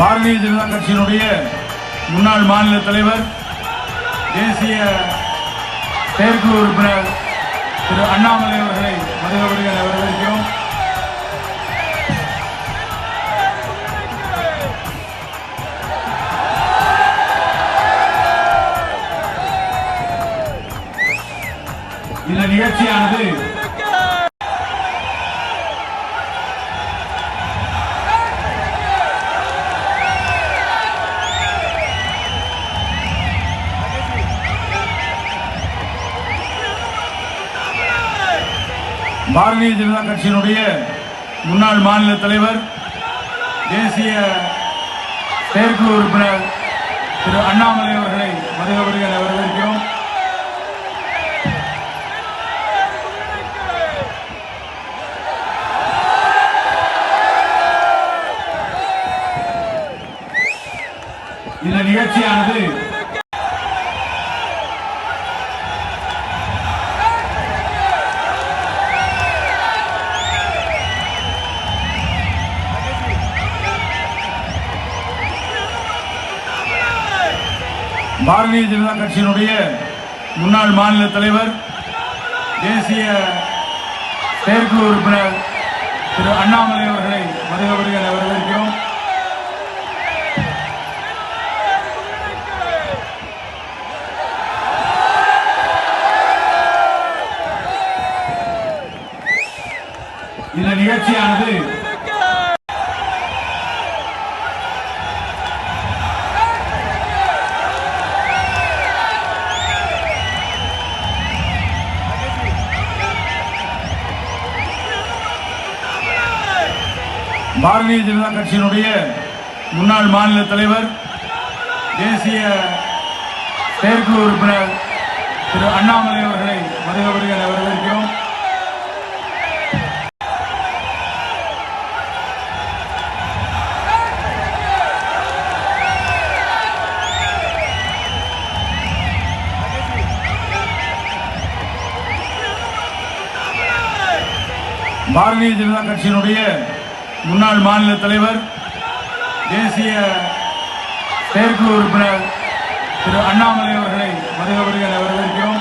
பாரதிய ஜனதா கட்சியினுடைய முன்னாள் மாநில தலைவர் தேசிய செயற்குழு உறுப்பினர் திரு அண்ணாமலை அவர்களை மதுரவர்கள் வரவேற்கிறோம். இந்த நிகழ்ச்சியானது பாரதிய ஜனதா கட்சியினுடைய முன்னாள் மாநில தலைவர் தேசிய செயற்குழு உறுப்பினர் திரு அண்ணாமலை அவர்களை வருக வருக வரவேற்கிறோம். இந்த நிகழ்ச்சியானது பாரதிய ஜனதா கட்சியினுடைய முன்னாள் மாநில தலைவர் தேசிய செயற்குழு உறுப்பினர் திரு அண்ணாமலை அவர்களை வருக வருக என வரவேற்கிறோம். இந்த நிகழ்ச்சியானது பாரதிய ஜனதா கட்சியினுடைய முன்னாள் மாநில தலைவர் தேசிய செயற்குழு உறுப்பினர் திரு அண்ணாமலை அவர்களை வருக வரவேற்கிறோம். பாரதிய ஜனதா கட்சியினுடைய முன்னாள் மாநில தலைவர் தேசிய செயற்குழு உறுப்பினர் திரு அண்ணாமலை அவர்களை வருக வருக வரவேற்கிறோம்